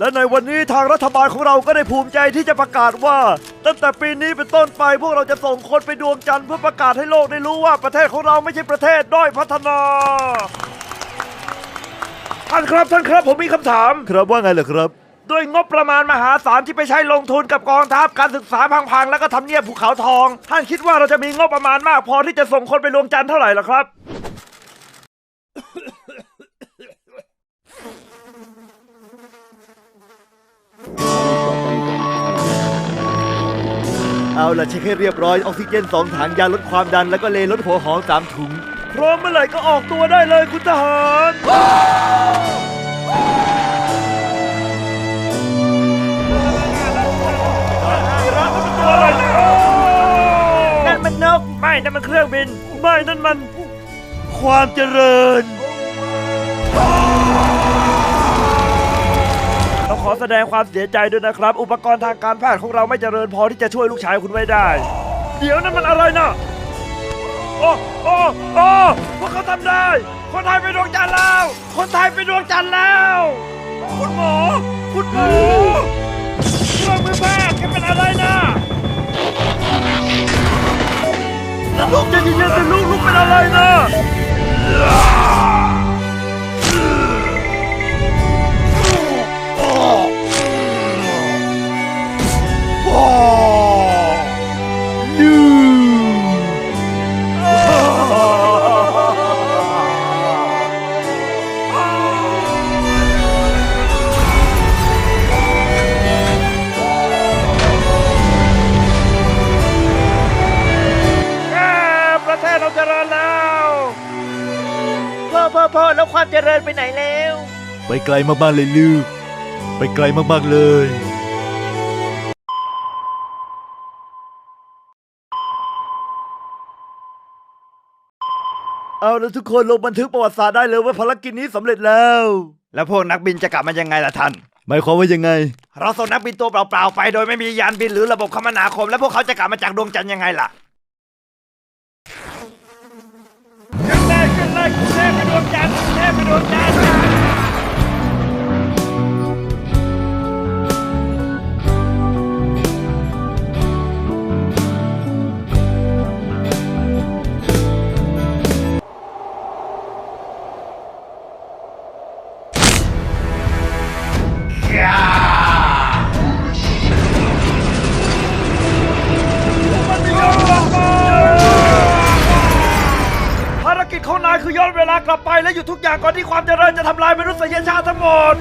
และในวันนี้ทางรัฐบาลของเราก็ได้ภูมิใจที่จะประกาศว่า ตั้งแต่ปีนี้เป็นต้นไปพวกเราจะส่งคนไปดวงจันทร์เพื่อประกาศให้โลกได้รู้ว่าประเทศของเราไม่ใช่ประเทศด้อยพัฒนาท่านครับท่านครับผมมีคำถาม ครับว่าไงเหรอครับ ด้วยงบประมาณมหาศาลที่ไปใช้ลงทุนกับกองทัพการศึกษาพังๆ แล้วก็ทำเนียบภูเขาทอง ท่านคิดว่าเราจะมีงบประมาณมากพอที่จะส่งคนไปดวงจันทร์เท่าไหร่ล่ะครับ เอาล่ะเช็คให้เรียบร้อยออกซิเจนสองถังยาลดความดันแล้วก็เลลดหัวหอมสามถุง พร้อมเมื่อไหร่ก็ออกตัวได้เลยคุณทหาร นั่นมันนก ไม่ นั่นมันเครื่องบิน ไม่ นั่นมัน ความเจริญ อแสดงความเสียใจด้วยนะครับ อุปกรณ์ทางการแพทย์ของเราไม่เจริญพอที่จะช่วยลูกชายคุณไว้ได้ เดี๋ยวนั่นมันอะไรนะโอ้โอ้โอ้พวกเขาทำได้ คนไทยไปดวงจันทร์แล้ว คนไทยไปดวงจันทร์แล้ว คุณหมอ คุณหมอเครื่องมือแพทย์แกเป็นอะไรนะลูกจะยินๆแต่ลูกลูกเป็นอะไรนะ พ่อพ่อพ่อแล้วความเจริญไปไหนแล้ว ไปไกลมากๆเลยลูก ไปไกลมากๆเลยเอาแล้วทุกคนลงบันทึกประวัติศาสตร์ได้เลยว่าภารกิจนี้สำเร็จแล้ว แล้วพวกนักบินจะกลับมายังไงล่ะท่านหมายความว่ายังไง เราส่งนักบินตัวเปล่าๆไป โดยไม่มียานบินหรือระบบคมนาคม แล้วพวกเขาจะกลับมาจากดวงจันทร์ยังไงล่ะ จัายคือย้อนเวลากลับไปและหยุดทุกอย่างก่อนที่ความเจริญจะทำลายมนุษยชาติทั้งหมด